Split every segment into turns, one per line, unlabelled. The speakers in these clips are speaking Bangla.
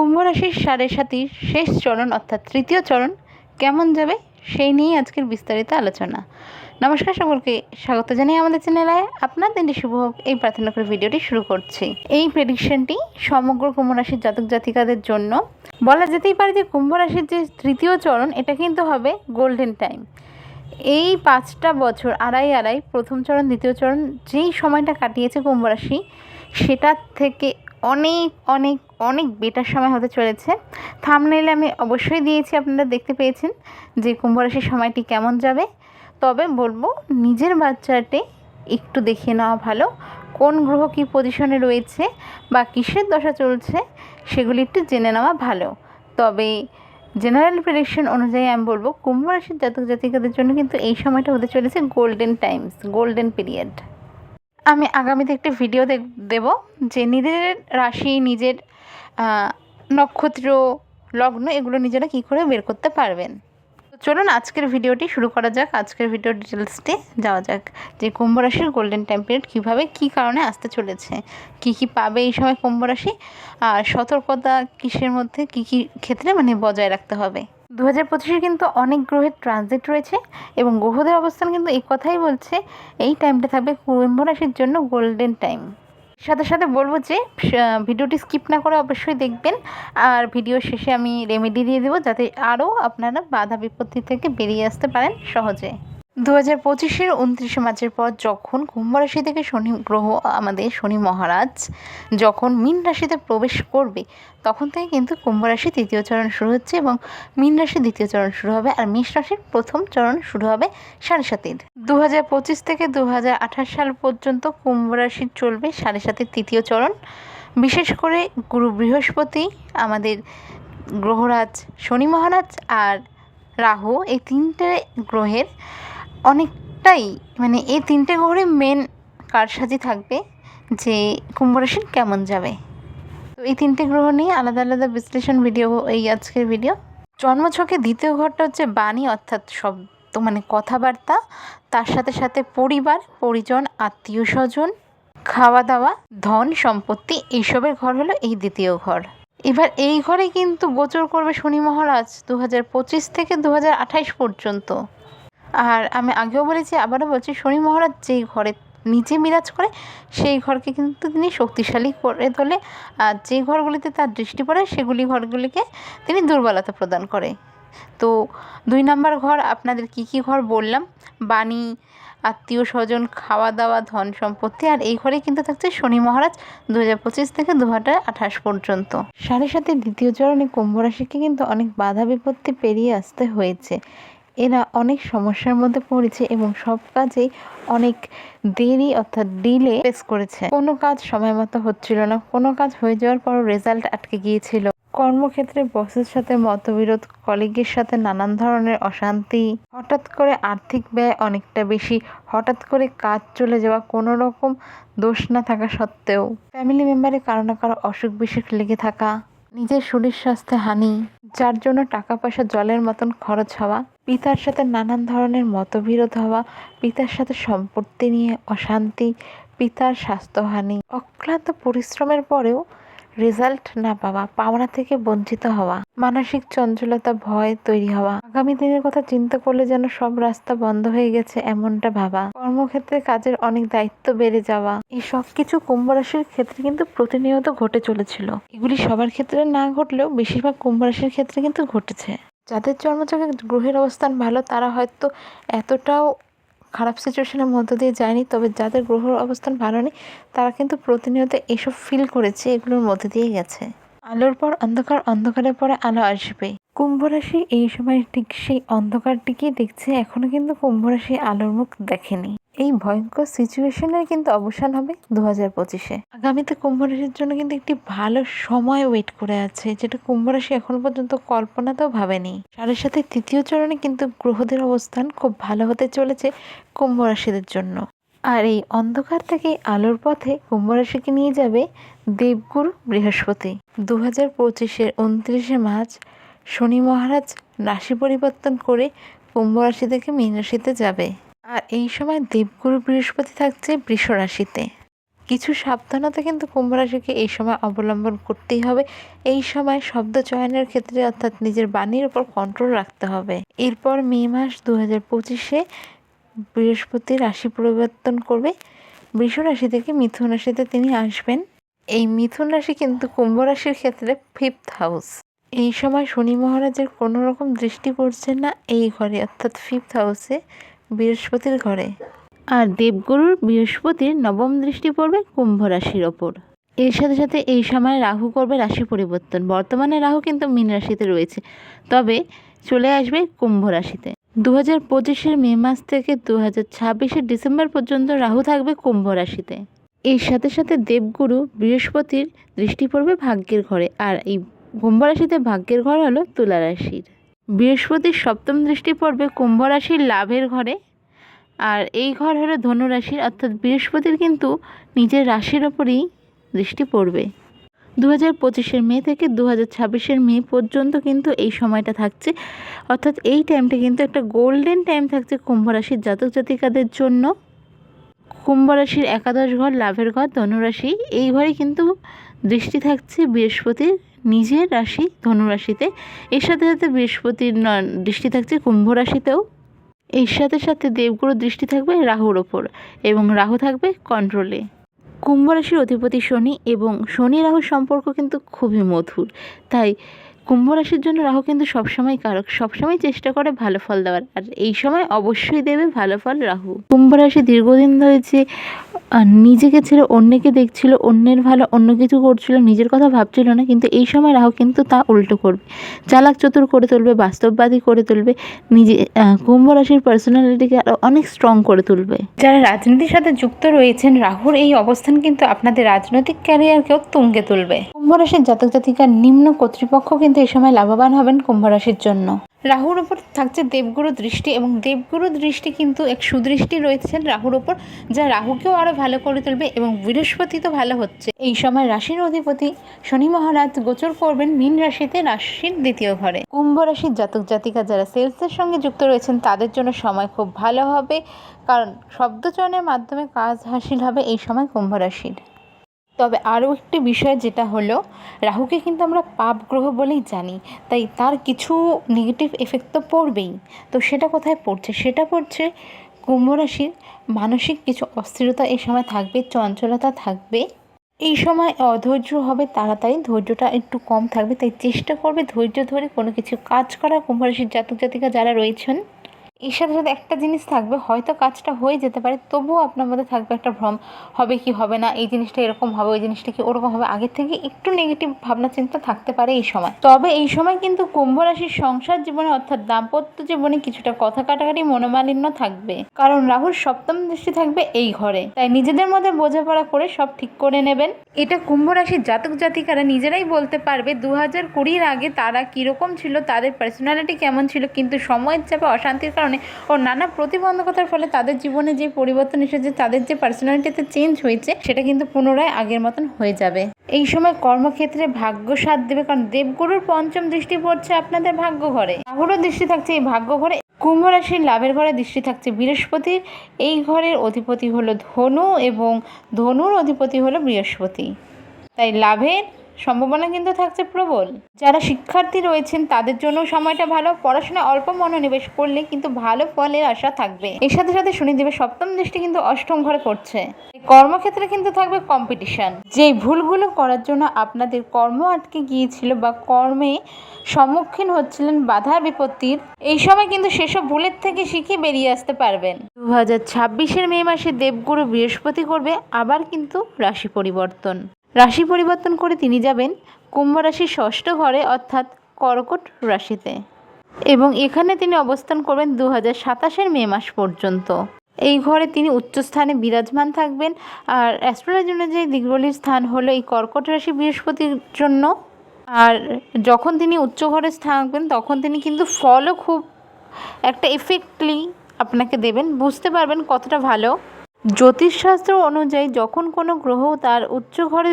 কুম্ভ রাশির সাড়ে সাতির শেষ চরণ, অর্থাৎ তৃতীয় চরণ কেমন যাবে সেই নিয়েই আজকের বিস্তারিত আলোচনা। নমস্কার সকলকে, স্বাগত জানাই আমাদের চ্যানেলে আপনার দিনটি শুভ হোক। এই প্রার্থনা করে ভিডিওটি শুরু করছি। এই প্রেডিকশনটি সমগ্র কুম্ভ রাশির জাতক জাতিকাদের জন্য। বলা যেতেই পারে যে কুম্ভ রাশির যে তৃতীয় চরণ, এটা কিন্তু হবে গোল্ডেন টাইম এই পাঁচটা বছর আড়াই আড়াই প্রথম চরণ, দ্বিতীয় চরণ যেই সময়টা কাটিয়েছে কুম্ভ রাশি, সেটার থেকে অনেক অনেক অনেক বেটার সময় হতে চলেছে। থামনেলে আমি অবশ্যই দিয়েছি, আপনারা দেখতে পেয়েছেন যে কুম্ভ রাশির সময়টি কেমন যাবে। তবে বলব, নিজের বাচ্চাটি একটু দেখে নেওয়া ভালো, কোন গ্রহ কী পজিশনে রয়েছে বা কিসের দশা চলছে সেগুলি একটু জেনে নেওয়া ভালো। তবে জেনারেল প্রেডিকশন অনুযায়ী আমি বলব কুম্ভ রাশির জাতক জাতিকাদের জন্য কিন্তু এই সময়টা হতে চলেছে গোল্ডেন টাইমস গোল্ডেন পিরিয়ড আমি আগামীতে একটি ভিডিও দেব যে নিজের রাশি, নিজের নক্ষত্র, লগ্ন, এগুলো নিজেরা কী করে বের করতে পারবেন? চলুন আজকের ভিডিওটি শুরু করা যাক। আজকের ভিডিও ডিটেলসটি যাওয়া যাক যে কুম্ভ রাশির গোল্ডেন টাইম পিরিয়ড কীভাবে, কী কারণে আসতে চলেছে, কী কী পাবে এই সময় কুম্ভ রাশি, আর সতর্কতা কিসের মধ্যে, কী কী ক্ষেত্রে মানে বজায় রাখতে হবে। দু হাজার পঁচিশে কিন্তু অনেক গ্রহের ট্রানজিট রয়েছে এবং গ্রহদের অবস্থান কিন্তু এই কথাই বলছে, এই টাইমটা থাকবে কুম্ভ রাশির জন্য গোল্ডেন টাইম সাথে সাথে বলব যে ভিডিওটি স্কিপ না করে অবশ্যই দেখবেন। আর ভিডিও শেষে আমি রেমেডি দিয়ে দেবো যাতে আরও আপনারা বাধা বিপত্তি থেকে বেরিয়ে আসতে পারেন সহজে। দু হাজার পঁচিশের উনত্রিশে মার্চের পর যখন কুম্ভ রাশি থেকে শনি গ্রহ, আমাদের শনি মহারাজ যখন মীন রাশিতে প্রবেশ করবে, তখন থেকে কিন্তু কুম্ভ রাশি তৃতীয় চরণ শুরু হচ্ছে এবং মীন রাশি দ্বিতীয় চরণ শুরু হবে আর মেষ রাশির প্রথম চরণ শুরু হবে সাড়ে সাতির। দু হাজার পঁচিশ থেকে দু হাজার আঠাশ সাল পর্যন্ত কুম্ভ রাশির চলবে সাড়ে সাতির তৃতীয় চরণ। বিশেষ করে গুরু বৃহস্পতি, আমাদের গ্রহরাজ শনি মহারাজ আর রাহু এই তিনটে গ্রহের অনেকটাই মানে এই তিনটে গ্রহের মেন কারসাজি থাকবে যে কুম্ভ রাশির কেমন যাবে। তো এই তিনটে গ্রহ নিয়ে আলাদা আলাদা বিশ্লেষণ ভিডিও এই আজকের ভিডিও জন্মছকে দ্বিতীয় ঘরটা হচ্ছে বাণী, অর্থাৎ শব্দ মানে কথাবার্তা। তার সাথে সাথে পরিবার, পরিজন, আত্মীয় স্বজন খাওয়া দাওয়া ধন, সম্পত্তি, এইসবের ঘর হলো এই দ্বিতীয় ঘর। এবার এই ঘরে কিন্তু গোচর করবে শনি মহারাজ দু হাজার পঁচিশ থেকে দু পর্যন্ত। আর আমি আগেও বলেছি, আবারও বলছি, শনি মহারাজ যেই ঘরে নিচে বিরাজ করে, সেই ঘরকে কিন্তু তিনি শক্তিশালী করে তোলে। আর যে ঘরগুলিতে তার দৃষ্টি পড়ে, সেগুলি ঘরগুলিকে তিনি দুর্বলতা প্রদান করে। তো দুই নাম্বার ঘর, আপনাদের কি কি ঘর বললাম? বাণী, আত্মীয় স্বজন খাওয়া দাওয়া ধন সম্পত্তি, আর এই ঘরে কিন্তু থাকছে শনি মহারাজ দু হাজার পঁচিশ থেকে দু আঠাশ পর্যন্ত। সাড়ে সাথে দ্বিতীয় চরণে কুম্ভ রাশিকে কিন্তু অনেক বাধা বিপত্তি পেরিয়ে আসতে হয়েছে। এরা অনেক সমস্যার মধ্যে পড়েছে এবং সব কাজেই অনেক দেরি অর্থাৎ ডিলে ফেস করেছে। কোনো কাজ সময় মতো হচ্ছিল না। কোনো কাজ হয়ে যাওয়ার পরও রেজাল্ট আটকে গিয়েছিল। কর্মক্ষেত্রে বসের সাথে মতবিরোধ কলিগের সাথে নানান ধরনের অশান্তি। হঠাৎ করে আর্থিক ব্যয় অনেকটা বেশি। হঠাৎ করে কাজ চলে যাওয়া কোনো রকম দোষ না থাকা সত্ত্বেও। ফ্যামিলি মেম্বারে কারও না কারও অসুখ বিসুখ লেগে থাকা। নিজের শরীর স্বাস্থ্যে হানি, যার জন্য টাকা পয়সা জলের মতন খরচ হওয়া, পিতার সাথে নানান ধরনের মতবিরোধ হওয়া, পিতার সাথে সম্পত্তি নিয়ে অশান্তি, পিতার স্বাস্থ্যহানি অক্লান্ত পরিশ্রমের পরেও রেজাল্ট না পাওয়া, পাওনা থেকে বঞ্চিত হওয়া, মানসিক চঞ্চলতা, ভয় তৈরি হওয়া। আগামী দিনের কথা চিন্তা করলে যেন সব রাস্তা বন্ধ হয়ে গেছে এমনটা ভাবা। কর্মক্ষেত্রে কাজের অনেক দায়িত্ব বেড়ে যাওয়া। এই সব কিছু কুম্ভ রাশির ক্ষেত্রে কিন্তু প্রতিনিয়ত ঘটে চলেছিল। এগুলি সবার ক্ষেত্রে না ঘটলেও বেশিরভাগ কুম্ভ রাশির ক্ষেত্রে কিন্তু ঘটেছে। যাদের জন্মচকে গ্রহের অবস্থান ভালো, তারা হয়তো এতটাও খারাপ সিচুয়েশনের মধ্য দিয়ে যায়নি, তবে যাদের গ্রহর অবস্থান ভালো নেই, তারা কিন্তু প্রতিনিয়ত এসব ফিল করেছে, এগুলোর মধ্যে দিয়ে গেছে। আলোর পর অন্ধকার অন্ধকারের পরে আলো আসবে। কুম্ভ রাশি এই সময় ঠিক সেই অন্ধকারটিকেই দেখছে, এখনও কিন্তু কুম্ভ রাশি আলোর মুখ দেখেনি। এই ভয়ঙ্কর সিচুয়েশনের কিন্তু অবসান হবে দু হাজার পঁচিশে। আগামীতে কুম্ভ রাশির জন্য কিন্তু একটি ভালো সময় ওয়েট করে আছে, যেটা কুম্ভ রাশি এখনও পর্যন্ত কল্পনাতেও ভাবেনি। সাড়ে সাথে তৃতীয় চরণে কিন্তু গ্রহদের অবস্থান খুব ভালো হতে চলেছে কুম্ভ রাশিদের জন্য। আর এই অন্ধকার থেকে আলোর পথে কুম্ভ রাশিকে নিয়ে যাবে দেবগুরু বৃহস্পতি। দু হাজার পঁচিশের উনত্রিশে মার্চ শনি মহারাজ রাশি পরিবর্তন করে কুম্ভ রাশি থেকে মীন রাশিতে যাবে। আর এই সময় দেবগুরু বৃহস্পতি থাকছে বৃষ রাশিতে। কিছু সাবধানতা কিন্তু কুম্ভ রাশিকে এই সময় অবলম্বন করতেই হবে। এই সময় শব্দ চয়নের ক্ষেত্রে অর্থাৎ নিজের বাণীর উপর কন্ট্রোল রাখতে হবে। এরপর মে মাস দু হাজার পঁচিশে বৃহস্পতি রাশি পরিবর্তন করবে। বৃষ রাশি থেকে মিথুন রাশিতে তিনি আসবেন। এই মিথুন রাশি কিন্তু কুম্ভ রাশির ক্ষেত্রে ফিফথ হাউস এই সময় শনি মহারাজের কোনো রকম দৃষ্টি পড়ছে না এই ঘরে, অর্থাৎ ফিফথ হাউসে বৃহস্পতির ঘরে। আর দেবগুরুর বৃহস্পতির নবম দৃষ্টি পড়বে কুম্ভ রাশির ওপর। এর সাথে সাথে এই সময় রাহু করবে রাশি পরিবর্তন। বর্তমানে রাহু কিন্তু মীন রাশিতে রয়েছে। তবে চলে আসবে কুম্ভ রাশিতে। দু হাজার পঁচিশের মে মাস থেকে দু হাজার ছাব্বিশের ডিসেম্বর পর্যন্ত রাহু থাকবে কুম্ভ রাশিতে। এর সাথে সাথে দেবগুরু বৃহস্পতির দৃষ্টি পড়বে ভাগ্যের ঘরে। আর এই কুম্ভ রাশিতে ভাগ্যের ঘর হলো তুলা রাশির। বৃহস্পতির সপ্তম দৃষ্টি পড়বে কুম্ভ রাশির লাভের ঘরে। আর এই ঘর হলো ধনু রাশির, অর্থাৎ বৃহস্পতির কিন্তু নিজের রাশির ওপরেই দৃষ্টি পড়বে। দু হাজার পঁচিশের মে থেকে দু হাজার ছাব্বিশের মে পর্যন্ত কিন্তু এই সময়টা থাকছে। অর্থাৎ এই টাইমটা কিন্তু একটা গোল্ডেন টাইম থাকছে কুম্ভ রাশির জাতক জাতিকাদের জন্য। কুম্ভ রাশির একাদশ ঘর, লাভের ঘর ধনুরাশি এই ঘরে কিন্তু দৃষ্টি থাকছে বৃহস্পতির। নিজের রাশি, ধনুরাশিতে। এর সাথে সাথে বৃহস্পতির দৃষ্টি থাকছে কুম্ভ রাশিতেও। এর সাথে সাথে দেবগুরুর দৃষ্টি থাকবে রাহুর ওপর এবং রাহু থাকবে কন্ট্রোলে কুম্ভ রাশির অধিপতি শনি এবং শনি রাহুর সম্পর্ক কিন্তু খুবই মধুর। তাই কুম্ভ রাশির জন্য রাহু কিন্তু সবসময় কারক, সবসময় চেষ্টা করে ভালো ফল দেওয়ার। আর এই সময় অবশ্যই দেবে ভালো ফল রাহু। কুম্ভ রাশি দীর্ঘদিন ধরে যে নিজেকে ছেড়ে অন্যকে দেখছিল, অন্যের ভালো, অন্য কিছু করছিল, নিজের কথা ভাবছিল না, কিন্তু এই সময় রাহু কিন্তু তা উল্টো করবে। চালাক চতুর করে তুলবে, বাস্তববাদী করে তুলবে, নিজে কুম্ভ রাশির পার্সোনালিটিকে আরও অনেক স্ট্রং করে তুলবে। যারা রাজনীতির সাথে যুক্ত রয়েছেন, রাহুর এই অবস্থান কিন্তু আপনাদের রাজনৈতিক ক্যারিয়ারকেও তুঙ্গে তুলবে। কুম্ভ রাশির জাতক জাতিকার নিম্ন কর্তৃপক্ষ কিন্তু এই সময় লাভবান হবেন কুম্ভ রাশির জন্য। রাহুর ওপর থাকছে দেবগুরু দৃষ্টি এবং দেবগুরু দৃষ্টি কিন্তু এক সুদৃষ্টি রয়েছেন রাহুর ওপর যা রাহুকেও আরও ভালো করে তুলবে এবং বৃহস্পতি তো ভালো হচ্ছে। এই সময় রাশির অধিপতি শনি মহারাজ গোচর করবেন মীন রাশিতে রাশির দ্বিতীয় ঘরে। কুম্ভ রাশির জাতক জাতিকা যারা সেলসের সঙ্গে যুক্ত রয়েছেন, তাদের জন্য সময় খুব ভালো হবে, কারণ শব্দচয়নের মাধ্যমে কাজ হাসিল হবে এই সময় কুম্ভ রাশির। তবে আরও একটি বিষয় যেটা হলো, রাহুকে কিন্তু আমরা পাপ গ্রহ বলেই জানি, তাই তার কিছু নেগেটিভ এফেক্ট তো পড়বেই। তো সেটা কোথায় পড়ছে? সেটা পড়ছে কুম্ভ রাশির মানসিক কিছু অস্থিরতা এই সময় থাকবে, চঞ্চলতা থাকবে। এই সময় অধৈর্য হবে তাড়াতাড়ি, ধৈর্যটা একটু কম থাকবে, তাই চেষ্টা করবে ধৈর্য ধরে কোনো কিছু কাজ করা। কুম্ভ রাশির জাতক জাতিকা যারা রয়েছেন এর সাথে সাথে একটা জিনিস থাকবে, হয়তো কাজটা হয়ে যেতে পারে, তবুও আপনার মধ্যে থাকবে একটা ভ্রম, হবে কি হবে না, এই জিনিসটা এরকম হবে, ওই জিনিসটা কি ওরকম হবে, আগে থেকে একটু নেগেটিভ ভাবনা চিন্তা থাকতে পারে এই সময়। তবে এই সময় কিন্তু কুম্ভ রাশির সংসার জীবনে অর্থাৎ দাম্পত্য জীবনে কিছুটা কথা কাটাকাটি মনোমালিন্য থাকবে। কারণ রাহুর সপ্তম দৃষ্টি থাকবে এই ঘরে। তাই নিজেদের মধ্যে বোঝাপড়া করে সব ঠিক করে নেবেন। এটা কুম্ভ রাশির জাতক জাতিকারা নিজেরাই বলতে পারবে দু হাজার কুড়ির আগে তারা কীরকম ছিল, তাদের পার্সোনালিটি কেমন ছিল, কিন্তু সময়ের চাপে অশান্তির কারণে ও নানা প্রতিবন্ধকতার ফলে তাদের জীবনে যে পরিবর্তন এসেছে, তাদের যে পার্সোনালিটিতে চেঞ্জ হয়েছে, সেটা কিন্তু পুনরায় আগের মতন হয়ে যাবে। এই সময় কর্মক্ষেত্রে ভাগ্য সাথ দেবে, কারণ দেবগুরুর পঞ্চম দৃষ্টি পড়ছে আপনাদের ভাগ্য ঘরে। রাহুরও দৃষ্টি থাকছে এই ভাগ্য ঘরে, কুম্ভ রাশির লাভের ঘরে দৃষ্টি থাকছে বৃহস্পতির। এই ঘরের অধিপতি হলো ধনু এবং ধনুর অধিপতি হলো বৃহস্পতি। তাই লাভের সম্ভাবনা কিন্তু থাকছে প্রবল। যারা শিক্ষার্থী রয়েছেন, তাদের জন্য সময়টা ভালো। পড়াশোনায় অল্প মনোনিবেশ করলে কিন্তু ভালো ফলের আশা থাকবে। এর সাথে সাথে শনিদেবের সপ্তম দৃষ্টি কিন্তু অষ্টম ঘরে পড়ছে। কর্মক্ষেত্রে কিন্তু থাকবে কম্পিটিশন যে ভুলগুলো করার জন্য আপনাদের কর্ম আটকে গিয়েছিল বা কর্মে সম্মুখীন হচ্ছিলেন বাধা বিপত্তির, এই সময় কিন্তু সেসব ভুলের থেকে শিখে বেরিয়ে আসতে পারবেন। দু হাজার ছাব্বিশের মে মাসে দেবগুরু বৃহস্পতি করবে, আবার কিন্তু রাশি পরিবর্তন। রাশি পরিবর্তন করে তিনি যাবেন কুম্ভ রাশির ষষ্ঠ ঘরে, অর্থাৎ কর্কট রাশিতে। এবং এখানে তিনি অবস্থান করবেন দু হাজার সাতাশের মে মাস পর্যন্ত। এই ঘরে তিনি উচ্চস্থানে বিরাজমান থাকবেন। আর অ্যাস্ট্রোলজি অনুযায়ী দিগবলির স্থান হলো এই কর্কট রাশি বৃহস্পতির জন্য। আর যখন তিনি উচ্চ ঘরে থাকবেন, তখন তিনি কিন্তু ফলও খুব একটা এফেক্টলি আপনাকে দেবেন। বুঝতে পারবেন কতটা ভালো। জ্যোতিষশাস্ত্র অনুযায়ী যখন কোনো গ্রহ তার উচ্চ ঘরে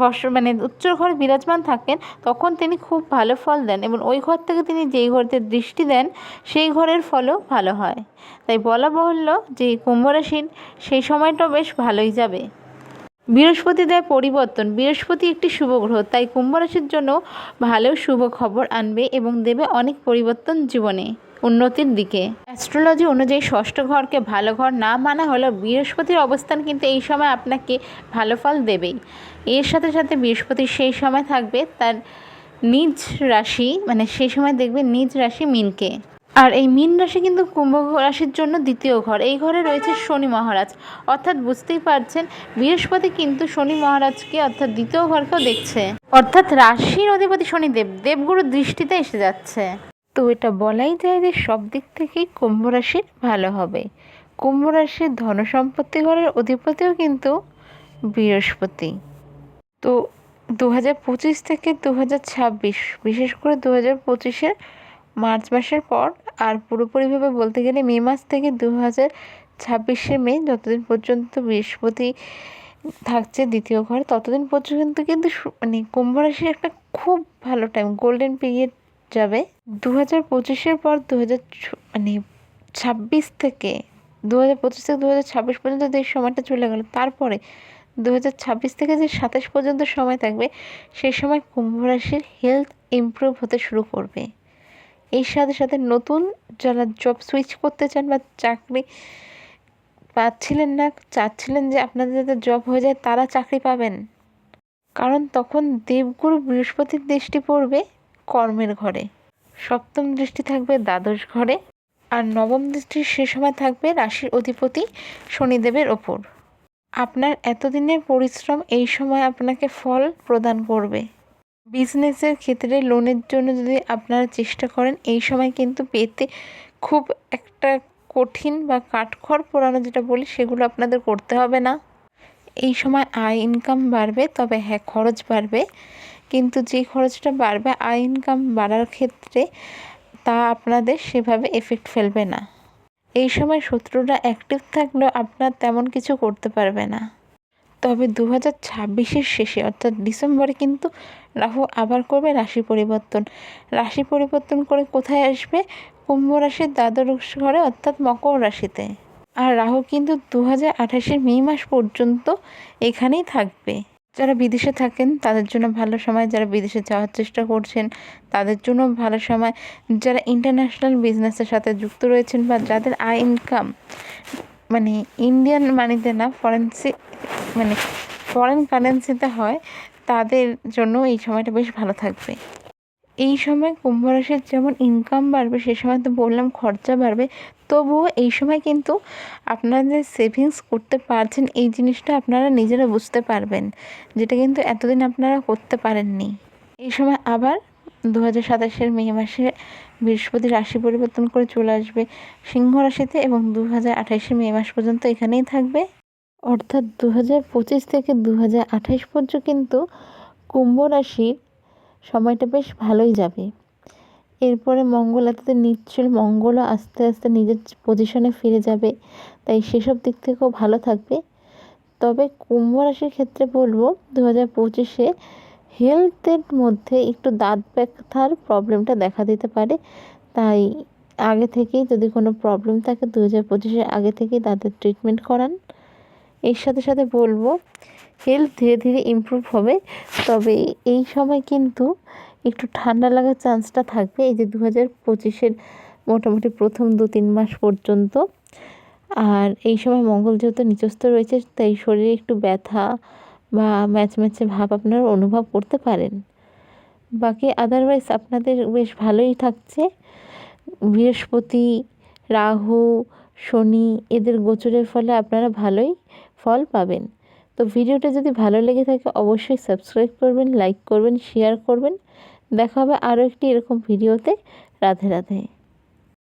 বস মানে উচ্চ ঘরে বিরাজমান থাকেন, তখন তিনি খুব ভালো ফল দেন এবং ওই ঘর থেকে তিনি যেই ঘরতে দৃষ্টি দেন, সেই ঘরের ফলও ভালো হয়। তাই বলা বাহুল্য যে কুম্ভ রাশির সেই সময়টা বেশ ভালোই যাবে। বৃহস্পতি দেয় পরিবর্তন, বৃহস্পতি একটি শুভ গ্রহ, তাই কুম্ভ রাশির জন্য ভালো শুভ খবর আনবে এবং দেবে অনেক পরিবর্তন জীবনে। উন্নতির দিকে। অ্যাস্ট্রোলজি অনুযায়ী ষষ্ঠ ঘরকে ভালো ঘর না মানা হলেও বৃহস্পতির অবস্থান কিন্তু এই সময় আপনাকে ভালো ফল দেবেই। এর সাথে সাথে বৃহস্পতি সেই সময় থাকবে তার নিজ রাশি মানে সেই সময় দেখবে নিজ রাশি মিনকে। আর এই মীন রাশি কিন্তু কুম্ভ রাশির জন্য দ্বিতীয় ঘর। এই ঘরে রয়েছে শনি মহারাজ। অর্থাৎ বুঝতেই পারছেন, বৃহস্পতি কিন্তু শনি মহারাজকে অর্থাৎ দ্বিতীয় ঘরকেও দেখছে। অর্থাৎ রাশির অধিপতি শনিদেব। দেবগুরুর দৃষ্টিতে এসে যাচ্ছে। তো এটা বলাই যায় যে সব দিক থেকেই কুম্ভ রাশির ভালো হবে। কুম্ভ রাশির ধনসম্পত্তি ঘরের অধিপতিও কিন্তু বৃহস্পতি। তো দু হাজার পঁচিশ থেকে দু হাজার ছাব্বিশ, বিশেষ করে দু হাজার পঁচিশের মার্চ মাসের পর, আর পুরোপুরিভাবে বলতে গেলে মে মাস থেকে দু হাজার ছাব্বিশে মে যতদিন পর্যন্ত বৃহস্পতি থাকছে দ্বিতীয় ঘর, ততদিন পর্যন্ত কিন্তু মানে কুম্ভ রাশির একটা খুব ভালো টাইম গোল্ডেন পিরিয়ড যাবে। দু হাজার পঁচিশের পর দু হাজার মানে ছাব্বিশ থেকে দু হাজার পঁচিশ থেকে দু হাজার ছাব্বিশ পর্যন্ত যে সময়টা চলে গেল, তারপরে দু হাজার ছাব্বিশ থেকে যে সাতাশ পর্যন্ত সময় থাকবে সেই সময় কুম্ভ রাশির হেলথ ইমপ্রুভ হতে শুরু করবে। এর সাথে সাথে নতুন যারা জব সুইচ করতে চান বা চাকরি পাচ্ছিলেন না, চাচ্ছিলেন যে আপনাদের যাতে জব হয়ে যায়, তারা চাকরি পাবেন। কারণ তখন দেবগুরু বৃহস্পতির দৃষ্টি পড়বে কর্মের ঘরে। সপ্তম দৃষ্টি থাকবে দ্বাদশ ঘরে আর নবম দৃষ্টি সে সময় থাকবে রাশির অধিপতি শনিদেবের ওপর। আপনার এতদিনের পরিশ্রম এই সময় আপনাকে ফল প্রদান করবে। বিজনেসের ক্ষেত্রে লোনের জন্য যদি আপনারা চেষ্টা করেন, এই সময় কিন্তু পেতে খুব একটা কঠিন বা কাঠখড় পোড়ানো যেটা বলি, সেগুলো আপনাদের করতে হবে না। এই সময় আয় ইনকাম বাড়বে, তবে হ্যাঁ খরচ বাড়বে। কিন্তু যে খরচটা বাড়বে আয় ইনকাম বাড়ার ক্ষেত্রে তা আপনাদের সেভাবে এফেক্ট ফেলবে না। এই সময় শত্রুরা অ্যাক্টিভ থাকলেও আপনার তেমন কিছু করতে পারবে না। তবে দু হাজার ছাব্বিশের শেষে, অর্থাৎ ডিসেম্বরে কিন্তু রাহু আবার করবে রাশি পরিবর্তন। রাশি পরিবর্তন করে কোথায় আসবে? কুম্ভ রাশির দ্বাদশ ঘরে, অর্থাৎ মকর রাশিতে। আর রাহু কিন্তু দু হাজার আঠাশের মে মাস পর্যন্ত এখানেই থাকবে। যারা বিদেশে থাকেন, তাদের জন্য ভালো সময়। যারা বিদেশে যাওয়ার চেষ্টা করছেন, তাদের জন্য ভালো সময়। যারা ইন্টারন্যাশনাল বিজনেসের সাথে যুক্ত রয়েছেন বা যাদের আয় ইনকাম মানে ইন্ডিয়ান মানিতে না ফরেন্সি মানে ফরেন কারেন্সিতে হয়, তাদের জন্য এই সময়টা বেশ ভালো থাকবে। এই সময় কুম্ভ রাশির যেমন ইনকাম বাড়বে, সে সময় তো বললাম খরচা বাড়বে, তবুও এই সময় কিন্তু আপনাদের সেভিংস করতে পারছেন, এই জিনিসটা আপনারা নিজেরা বুঝতে পারবেন, যেটা কিন্তু এতদিন আপনারা করতে পারেননি। এই সময় আবার দু হাজার সাতাশের মে মাসে বৃহস্পতি রাশি পরিবর্তন করে চলে আসবে, সিংহ রাশিতে এবং দু হাজার আঠাশের মে মাস পর্যন্ত এখানেই থাকবে। অর্থাৎ দু হাজার পঁচিশ থেকে দু হাজার আঠাশ পর্যন্ত কিন্তু কুম্ভ রাশির সময়টা বেশ ভালোই যাবে। এরপরে মঙ্গল এততে নিচ্ছিল, মঙ্গলও আস্তে আস্তে নিজের পজিশনে ফিরে যাবে। তাই সেসব দিক থেকেও ভালো থাকবে। তবে কুম্ভ রাশির ক্ষেত্রে বলব দু হাজার পঁচিশে হেলথের মধ্যে একটু দাঁত ব্যথার প্রবলেমটা দেখা দিতে পারে। তাই আগে থেকেই যদি কোনো প্রবলেম থাকে দু হাজার পঁচিশের আগে থেকেই দাঁতের ট্রিটমেন্ট করান। এর সাথে সাথে বলব হেলথ ধীরে ধীরে ইমপ্রুভ হবে। তবে এই সময় কিন্তু একটু ঠান্ডা লাগার চান্সটা থাকবে। এই যে দু হাজার পঁচিশের মোটামুটি প্রথম দু তিন মাস পর্যন্ত। আর এই সময় মঙ্গল যেহেতু নিচস্থ রয়েছে, তাই শরীরে একটু ব্যথা বা ম্যাচ ম্যাচে ভাব আপনারা অনুভব করতে পারেন। বাকি আদারওয়াইজ আপনাদের বেশ ভালোই থাকছে। বৃহস্পতি, রাহু, শনি এদের গোচরের ফলে আপনারা ভালোই ফল পাবেন। তো ভিডিওটা যদি ভালো লেগে থাকে অবশ্যই সাবস্ক্রাইব করবেন, লাইক করবেন শেয়ার করবেন। দেখা হবে আরও একটি এরকম ভিডিওতে। রাধে রাধে।